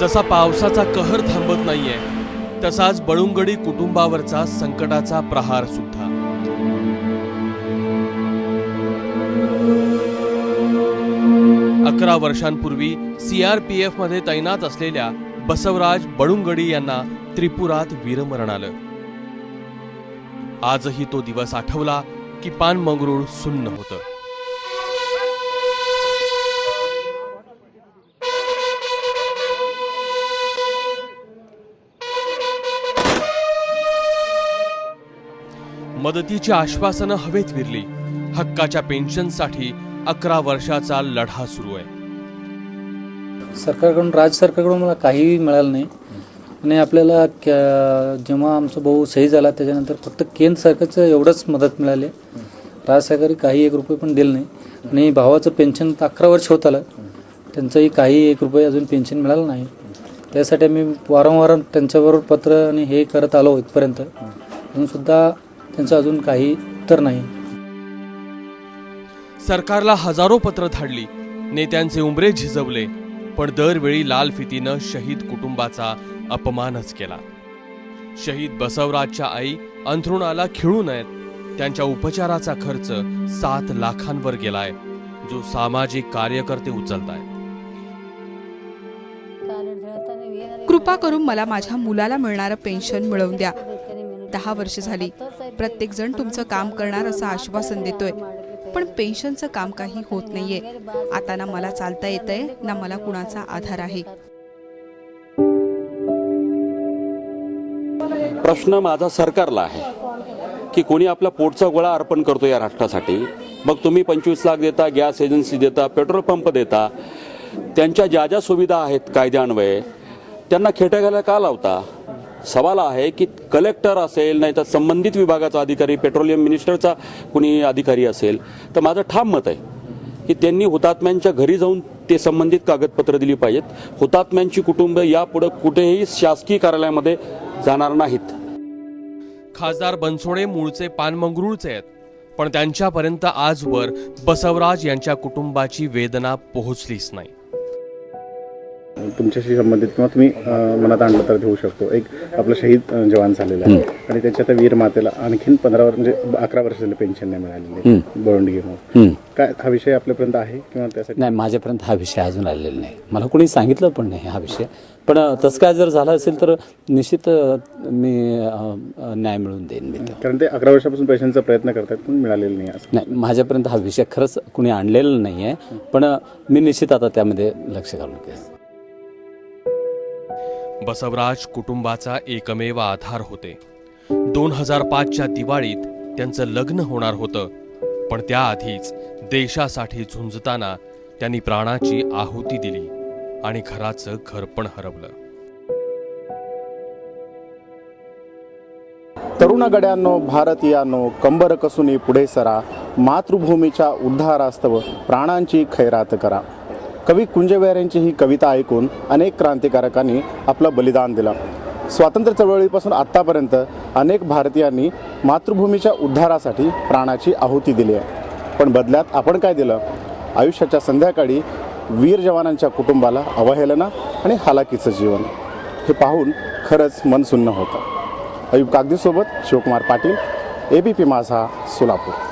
जसा पावसाचा कहर थांबत नाहीये तसाच बळुंगडी कुटुंबावरचा संकटाचा प्रहार सुद्धा. अकरा वर्षांपूर्वी सीआरपीएफमध्ये तैनात असलेल्या बसवराज बळुंगडी यांना त्रिपुरात वीरमरण आलं. आजही तो दिवस आठवला की पान मंगरूळ सुन्न होतं. मदतीची आश्वासनं हवेत विरली. हक्काच्या पेन्शनसाठी अकरा वर्षाचा लढा सुरू आहे. सरकारकडून राज्य सरकारकडून मला काहीही मिळालं नाही. आणि आपल्याला जेव्हा आमचा भाऊ सही झाला त्याच्यानंतर फक्त केंद्र सरकारचं एवढंच मदत मिळाली. राज्य सरकारने काही एक रुपये पण दिले नाही. आणि भावाचं पेन्शन तर अकरा वर्ष होत आलं. त्यांचंही काही एक रुपये अजून पेन्शन मिळालं नाही. त्यासाठी आम्ही वारंवार त्यांच्याबरोबर पत्र आणि हे करत आलो इथपर्यंत. अजूनसुद्धा त्यांचं अजून काही उत्तर नाही. सरकारला हजारो पत्र धाडली. नेत्यांचे उमरे झिजवले. पण दरवेळी लाल फितीनं शहीद कुटुंबाचा अपमानच केला. शहीद बसवराजच्या आई अंथरुणाला खिळू नयेत. त्यांच्या उपचाराचा खर्च सात लाखांवर गेलाय. जो सामाजिक कार्यकर्ते उचलतायत. कृपा करून मला माझ्या मुलाला मिळणारं पेन्शन मिळवून द्या. दहा वर्ष झाली. प्रत्येक जण तुमचं काम करणार असं आश्वासन देतोय. पण पेन्शनचं काम काही होत नाहीये. आता ना मला चालता येतंय ना मला कुणाचा आधार आहे. प्रश्न माझा सरकारला आहे की कोणी आपला पोटचा गोळा अर्पण करतो या राष्ट्रासाठी. मग तुम्ही पंचवीस लाख देता गॅस एजन्सी देता पेट्रोल पंप देता. त्यांच्या ज्या ज्या सुविधा आहेत कायद्यान्वये त्यांना खेट्या घालायला का लावता? सवाल आहे की कलेक्टर असेल नाही तर संबंधित विभागाचा अधिकारी पेट्रोलियम मिनिस्टरचा कुणी अधिकारी असेल तर माझं ठाम मत आहे की त्यांनी हुतात्म्यांच्या घरी जाऊन ते संबंधित कागदपत्र दिली पाहिजेत. हुतात्म्यांची कुटुंब यापुढे कुठेही शासकीय कार्यालयामध्ये जाणार नाहीत. खासदार बनसोडे मूळचे पानमंगरूळचे आहेत पण त्यांच्यापर्यंत आजवर बसवराज यांच्या कुटुंबाची वेदना पोहोचलीच नाही. तुमच्याशी संबंधित किंवा तुम्ही मनात आणलं तर देऊ शकतो. एक आपलं शहीद जवान झालेला आहे. आणि त्याच्या त्या वीर मातेला आणखीन पंधरा वर्ष म्हणजे अकरा वर्ष झाले पेन्शन नाही मिळालेली घेऊन. काय हा विषय आपल्यापर्यंत आहे किंवा त्यासाठी? नाही माझ्यापर्यंत हा विषय अजून आलेला नाही. मला कोणी सांगितलं पण नाही हा विषय. पण तसं काय जर झालं असेल तर निश्चित मी न्याय मिळवून देईन मी कारण ते अकरा वर्षापासून पैशांचा प्रयत्न करतात पण मिळालेलं नाही असं. नाही माझ्यापर्यंत हा विषय खरंच कुणी आणलेला नाही आहे पण मी निश्चित आता त्यामध्ये लक्ष घालून बसवराज कुटुंबाचा एकमेव आधार होते. दोन हजार पाचच्या दिवाळीत त्यांचं लग्न होणार होतं पण त्याआधीच देशासाठी झुंजताना त्यांनी प्राणाची आहुती दिली आणि घराचं घर पण हरवलं. तरुणगड्यांनो भारतीयांनो कंबर कसुनी पुढे सरा. मातृभूमीच्या उद्धारास्तव प्राणांची खैरात करा. कवी कुंजवेर यांची ही कविता ऐकून अनेक क्रांतिकारकांनी आपलं बलिदान दिलं. स्वातंत्र्य चळवळीपासून आत्तापर्यंत अनेक भारतीयांनी मातृभूमीच्या उद्धारासाठी प्राणाची आहुती दिली आहे. पण बदल्यात आपण काय दिलं? आयुष्याच्या संध्याकाळी वीर जवानांच्या कुटुंबाला अवहेलना आणि हालाकीचं जीवन. हे पाहून खरंच मन सुन्न होतं. Ayub कागदीसोबत Shivkumar Patil A B P Majha Solapur.